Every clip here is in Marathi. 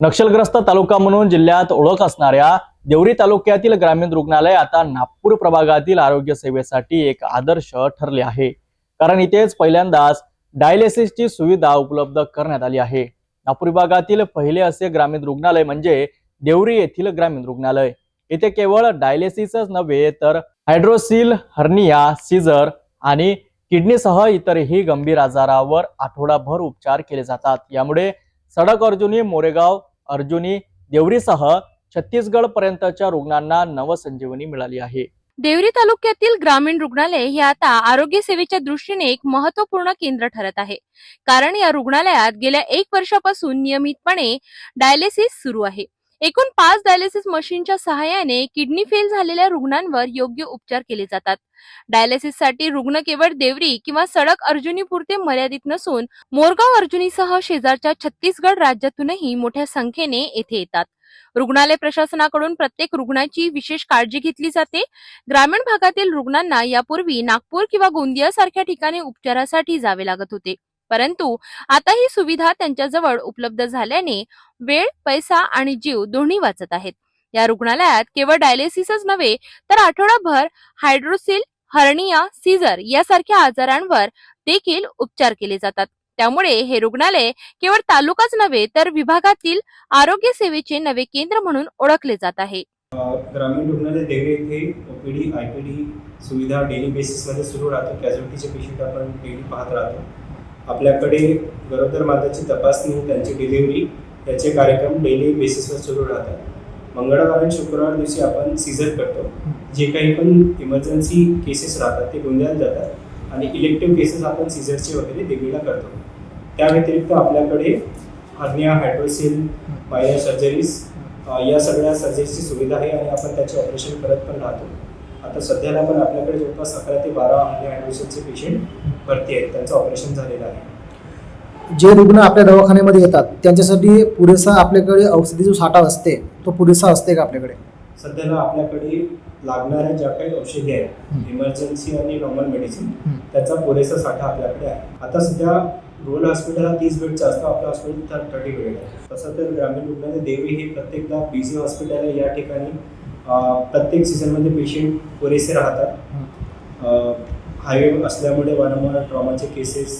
नक्षलग्रस्त तालुका म्हणून जिल्ह्यात ओळख असणाऱ्या देवरी तालुक्यातील ग्रामीण रुग्णालय आता नागपूर प्रभागातील आरोग्य सेवेसाठी एक आदर्श ठरले आहे. कारण इथेच पहिल्यांदाच डायलिसिसची सुविधा उपलब्ध करण्यात आली आहे. नागपूर विभागातील पहिले असे ग्रामीण रुग्णालय म्हणजे देवरी येथील ग्रामीण रुग्णालय. येथे केवळ डायलिसिसच नव्हे तर हायड्रोसिल हर्निया सीझर आणि किडनीसह इतरही गंभीर आजारावर आठवडाभर उपचार केले जातात. यामुळे सडक अर्जुनी मोरेगाव अर्जुनी देवरीसह छत्तीसगड पर्यंतच्या रुग्णांना नवसंजीवनी मिळाली आहे. देवरी तालुक्यातील ग्रामीण रुग्णालय हे आता आरोग्य सेवेच्या दृष्टीने एक महत्त्वपूर्ण केंद्र ठरत आहे. कारण या रुग्णालयात गेल्या एक वर्षापासून नियमितपणे डायलिसिस सुरू आहे. एकूण पाच डायलिसिस मशीनच्या सहाय्याने किडनी फेल झालेल्या रुग्णांवर योग्य उपचार केले जातात. डायलिसिससाठी रुग्ण केवळ देवरी किंवा सडक अर्जुनीपुरते मर्यादित नसून मोरगाव अर्जुनीसह शेजारच्या छत्तीसगड राज्यातूनही मोठ्या संख्येने येथे येतात. रुग्णालय प्रशासनाकडून प्रत्येक रुग्णाची विशेष काळजी घेतली जाते. ग्रामीण भागातील रुग्णांना यापूर्वी नागपूर किंवा गोंदिया सारख्या ठिकाणी उपचारासाठी जावे लागत होते. परंतु आता ही सुविधा त्यांच्याजवळ उपलब्ध झाल्याने वेळ पैसा आणि जीव दोन्ही वाचत आहेत. या रुग्णालयात केवळ डायलिसिसच नव्हे तर आठवडाभर हायड्रोसिल हर्निया सीझर यासारख्या आजारांवर देखील उपचार केले जातात. त्यामुळे हे रुग्णालय केवळ तालुकाच नव्हे तर विभागातील आरोग्य सेवेचे नवे केंद्र म्हणून ओळखले जात आहे. ग्रामीण रुग्णालय देवरे येथे ओपीडी आयपीडी सुविधा डेली बेसिसमध्ये सुरू राहतो. कॅज्युलिटीचे पेशंट आपण डेली पाहत राहतो. आपल्याकडे गरोदर माताची तपासणी त्यांची डिलिव्हरी याचे कार्यक्रम डेली बेसिसवर सुरू राहतात. मंगळवार आणि शुक्रवार दिवशी आपण सीझर करतो. जे काही पण इमर्जन्सी केसेस राहतात ते गोंधळात जातात आणि इलेक्टिव्ह केसेस आपण सीझरचे वगैरे देवीला करतो. त्या व्यतिरिक्त आपल्याकडे हर्निया हायड्रोसिल मायनर सर्जरीज या सगळ्या सर्जरीची सुविधा आहे आणि आपण त्याचे ऑपरेशन करत पण राहतो. आता सध्याला पण आपल्याकडे जवळपास अकरा ते बारा हर्निया हायड्रोसिलचे पेशंट भरती आहेत. त्यांचं ऑपरेशन झालेलं आहे. जे रुग्ण आपल्या दवाखान्यामध्ये येतात त्यांच्यासाठी पुरेसा आपल्याकडे औषधी जो साठा असते तो पुरेसा असते का आपल्याकडे? सध्याला आपल्याकडे लागणाऱ्या ज्या काही औषधी आहेत. इमर्जन्सी आणि नॉर्मल मेडिसिन. त्याचा पुरेसा साठा आपल्याकडे आहे. आता सध्या रुरल हॉस्पिटल हा तीस बेडचा असतो आपलं हॉस्पिटल थर्टी बेड आहे तसं तर ग्रामीण रुग्णालय देवी हे प्रत्येकदा बिझी हॉस्पिटल आहे या ठिकाणी. प्रत्येक सीझनमध्ये पेशंट पुरेसे राहतात. हायवे असल्यामुळे वारंवार ट्रॉमाचे केसेस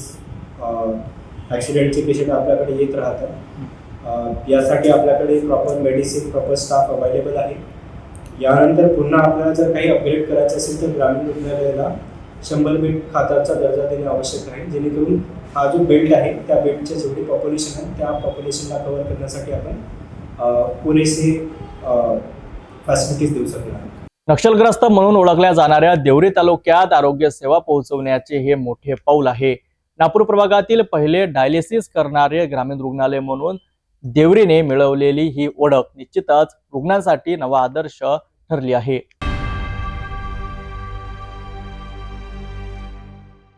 ॲक्सिडेंटचे पेशंट आपल्याकडे येत राहतात. यासाठी आपल्याकडे proper medicine proper staff available आहे. यानंतर पुन्हा आपल्याला जर काही अपग्रेड करायचं असेल तर ग्रामीण रुग्णालयाला शंभर बेड खाताचा दर्जा देणे आवश्यक आहे. जेणेकरून हा जो बेल्ट आहे त्या बेल्टचे जेवढे पॉप्युलेशन आहे त्या पॉप्युलेशनला कव्हर करण्यासाठी आपण पुरेसे फॅसिलिटीज देऊ शकणार नक्षलग्रस्त म्हणून ओळखल्या जाणाऱ्या देवरी तालुक्यात आरोग्य सेवा पोहोचवण्याचे हे मोठे पाऊल आहे. नागपूर प्रभागातील पहिले डायलिसिस करणारे ग्रामीण रुग्णालय म्हणून देवरीने मिळवलेली ही ओळख निश्चितच रुग्णांसाठी नवा आदर्श ठरली आहे.